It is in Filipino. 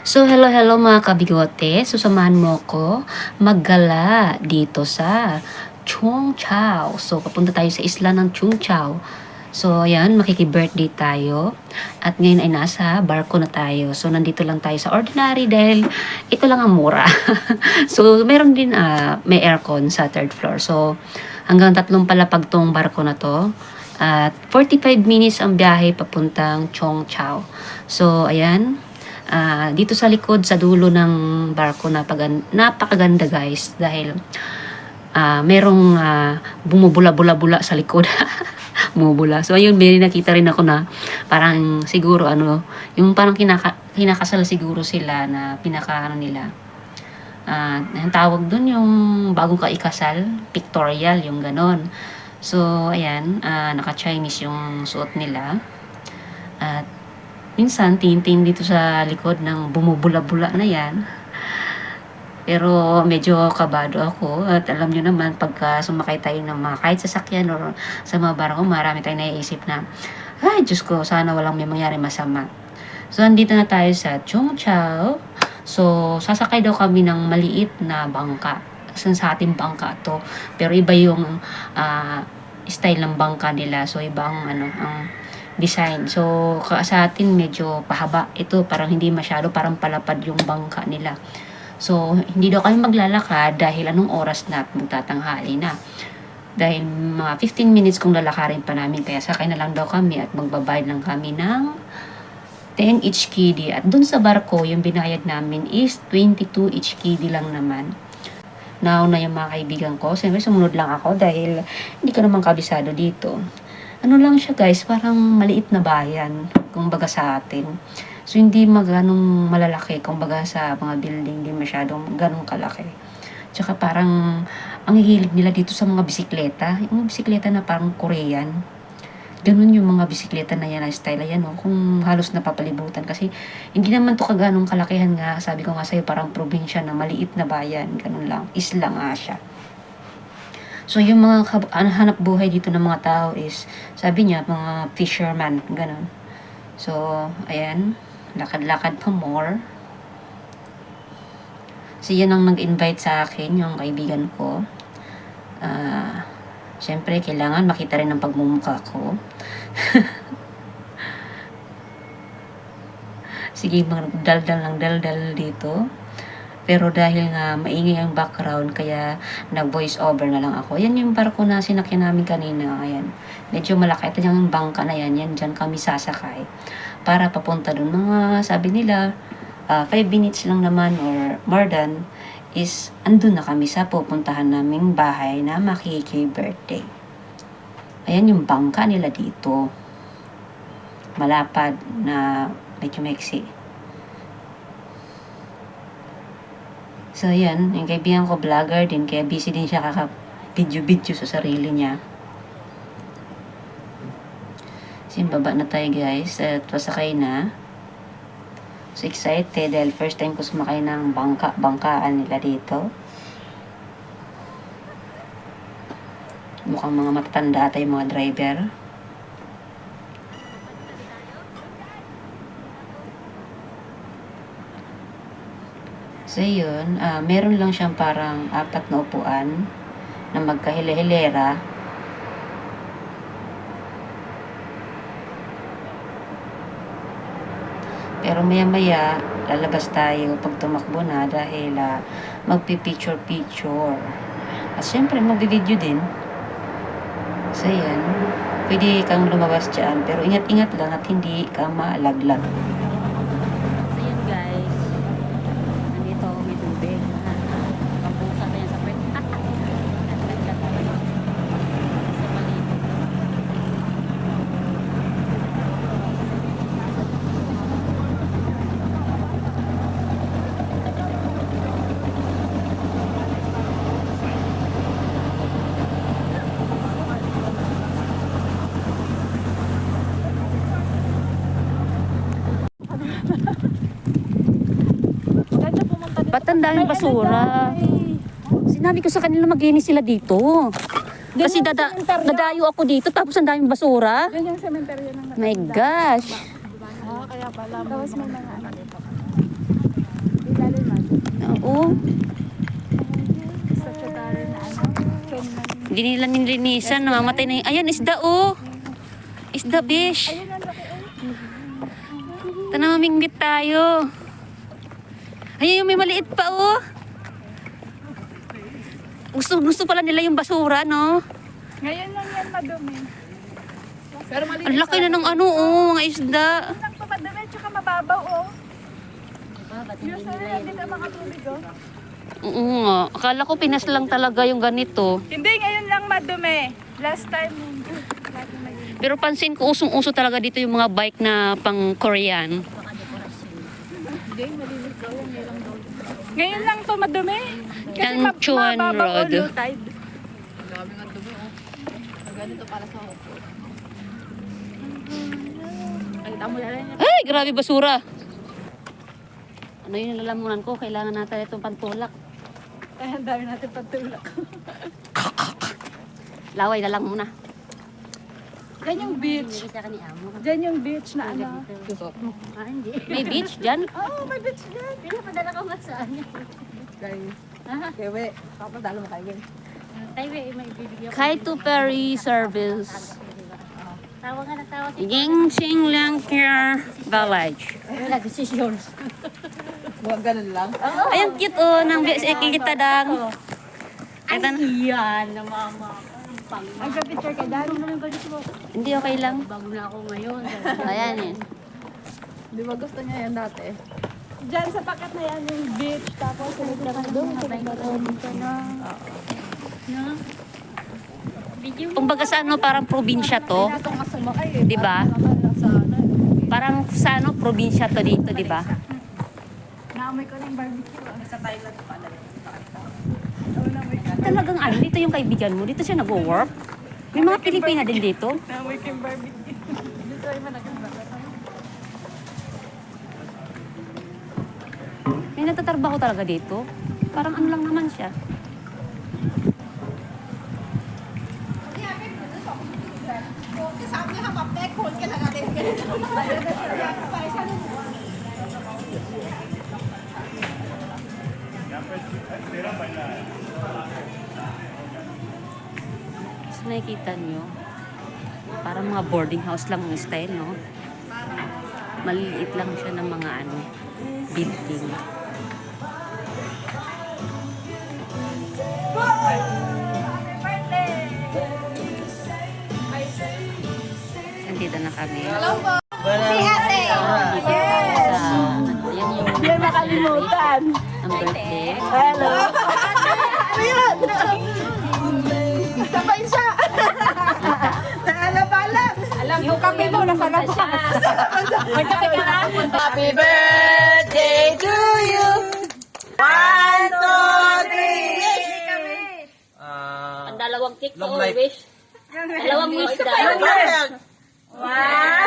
So, hello, hello mga kabigote. Susamahan mo ko maggala dito sa Chung Chao. So, papunta tayo sa isla ng Chung Chao. So, ayan, makiki-birthday tayo. At ngayon ay nasa barko na tayo. So, nandito lang tayo sa ordinary dahil ito lang ang mura. so, meron din ah, may aircon sa third floor. So, hanggang tatlong palapag tong barko na to. At 45 minutes ang biyahe papuntang Chong Chao. So, ayan. Ah, dito sa likod, sa dulo ng barko, napagan napakaganda guys. Dahil ah, merong ah, bumubula-bula-bula sa likod. Bumubula. So, ayun, may nakita rin ako na parang siguro ano, yung parang kinaka, kinakasal siguro sila na pinaka ano nila. Ah, ang tawag dun yung bagong kaikasal, pictorial, yung ganon. So, ayan, ah, naka-Chinese yung suot nila. Minsan, tintin dito sa likod ng bumubula-bula na yan. Pero medyo kabado ako at alam nyo naman pagka sumakay tayo ng mga kahit sasakyan or sa mga barko, marami tayong naiisip na ay Diyos ko, sana walang may mangyari masama. So, andito na tayo sa Chung Chao. So, sasakay daw kami ng maliit na bangka. Sa sa ating bangka to. Pero iba yung ah, style ng bangka nila. So, ibang ano, ang design. So, ka- sa atin medyo pahaba. Ito parang hindi masyado, parang palapad yung bangka nila. So, hindi daw kami maglalakad dahil anong oras na at magtatanghali na. Dahil mga 15 minutes kung lalakarin pa namin, kaya sakay na lang daw kami at magbabayad lang kami ng 10 each kiddy. At dun sa barko, yung binayad namin is 22 each kiddy lang naman. Nauna yung mga kaibigan ko. Siyempre, sumunod lang ako dahil hindi ko naman kabisado dito. Ano lang siya guys, parang maliit na bayan, kung baga sa atin. So, hindi maganong malalaki, kung baga sa mga building, hindi masyadong ganong kalaki. Tsaka parang, ang hihilig nila dito sa mga bisikleta, yung mga bisikleta na parang Korean. Ganun yung mga bisikleta na yan, style yan, no? kung halos napapalibutan. Kasi, hindi naman to kaganong kalakihan nga, sabi ko nga sa'yo, parang probinsya na maliit na bayan, ganun lang, isla nga siya. So, yung mga hanap buhay dito ng mga tao is, sabi niya, mga fisherman, ganun. So, ayan, lakad-lakad pa more. So, yan ang nag-invite sa akin, yung kaibigan ko. Ah, Siyempre, kailangan makita rin ang pagmumukha ko. Sige, magdaldal ng daldal dito. Pero dahil nga maingay ang background, kaya nag-voice over na lang ako. Yan yung barko na sinakyan namin kanina. Ayan. Medyo malaki. Ito yung bangka na yan. Yan, dyan kami sasakay. Para papunta doon. Mga sabi nila, 5 minutes lang naman or more than is andun na kami sa pupuntahan naming bahay na makiki-birthday. Ayan yung bangka nila dito. Malapad na medyo meksi. So, yan. Yung kaibigan ko, vlogger din. Kaya busy din siya kaka-video-video sa sarili niya. Yung baba na tayo, guys. At pasakay na. So, excited dahil first time ko sumakay ng bangka, bangkaan nila dito. Mukhang mga matatanda ata mga driver. So, yun. ah, meron lang siyang parang apat na upuan na magkahile-hilera. Pero maya-maya, lalabas tayo pag tumakbo na dahil ah, magpipicture-picture. At syempre, magbi-video din. So, yan. Pwede kang lumabas dyan, pero ingat-ingat lang at hindi ka malaglag. So, yan guys. Nandito ako may tubig. Pampusa na yan sa pwede. Sa maliit. Ganda pumunta dito. Ba't ang daming basura? Sinabi ko sa kanila maglinis sila dito. Kasi dada, dadayo ako dito tapos ang daming basura. Yan yung cementerio ng My gosh. Ah, kaya pala. Tapos may mga ano dito. Statutory na ano. Hindi nila nilinisan, namamatay na yung... Ayan, isda oh! Isda laki oh. Tana mamingwit tayo. Ayun yung may maliit pa oh. Gusto, gusto pala nila yung basura, no? Ngayon lang yan madumi. Pero malinis Ang laki na ng ano, oh, mga isda. lang pa madumi, tsaka mababaw oh. Yung sa hindi ka makatubig oh. Oo nga. Akala ko Pinas lang talaga yung ganito. Hindi, ngayon lang madumi. Last time, hindi. Pero pansin ko, usong-uso talaga dito yung mga bike na pang Korean. Ngayon lang to madumi. Kasi Ang ma- Chuan mababaw oh, Road. low tide. Ay, grabe basura. Ano yung nalalamunan ko? Kailangan natin itong pantulak. Ay, ang dami natin pagtulak. Laway na lang muna. Yan yung beach. Diyan yung beach na ano. May beach dyan? Oo, oh, may beach dyan. Pinapadala ka ba sa ano? Kewe, papadala mo kayo. Tayo eh, may bibigyan ko. Kaito Ferry Service. Tawa nga na tawa si Yingsing Langkir Village. Wala, this is yours. ganun lang. Ay, ang cute oh, ng BSK kita dang. Na. Iyan na mama. Pang Magka-picture ka dyan. Hindi okay lang. Bago na ako ngayon. Ayan eh. Di ba gusto niya yan dati? Diyan sa pakat na yan yung beach. Tapos sunod ka na doon. Sunod na. No? Video mo. Kumbaga sa ano, parang probinsya to. Eh. Di ba? Ano eh. Parang sa ano, probinsya to dito, di ba? Naamoy ko ng barbecue. ah. Sa Thailand pala. Talagang ano, dito yung kaibigan mo. Dito siya nag-work. May mga Pilipina din dito. Naamoy ko yung barbecue. May nagtatrabaho talaga dito. Parang ano lang naman siya. So nakikita nyo, parang mga boarding house lang ang style, no? Maliliit lang siya ng mga ano, building. Nandito na kami. Hello po! Si ate! Yes! Yan yung Hindi makalimutan. ang birthday. Hello. Ayan. Sabay siya. Naalala Alam yung kape mo nasa labas. Magkape ka na. Happy birthday to you. One, two, three. Ah, Ang dalawang cake ko always. Dalawang wish daw. One,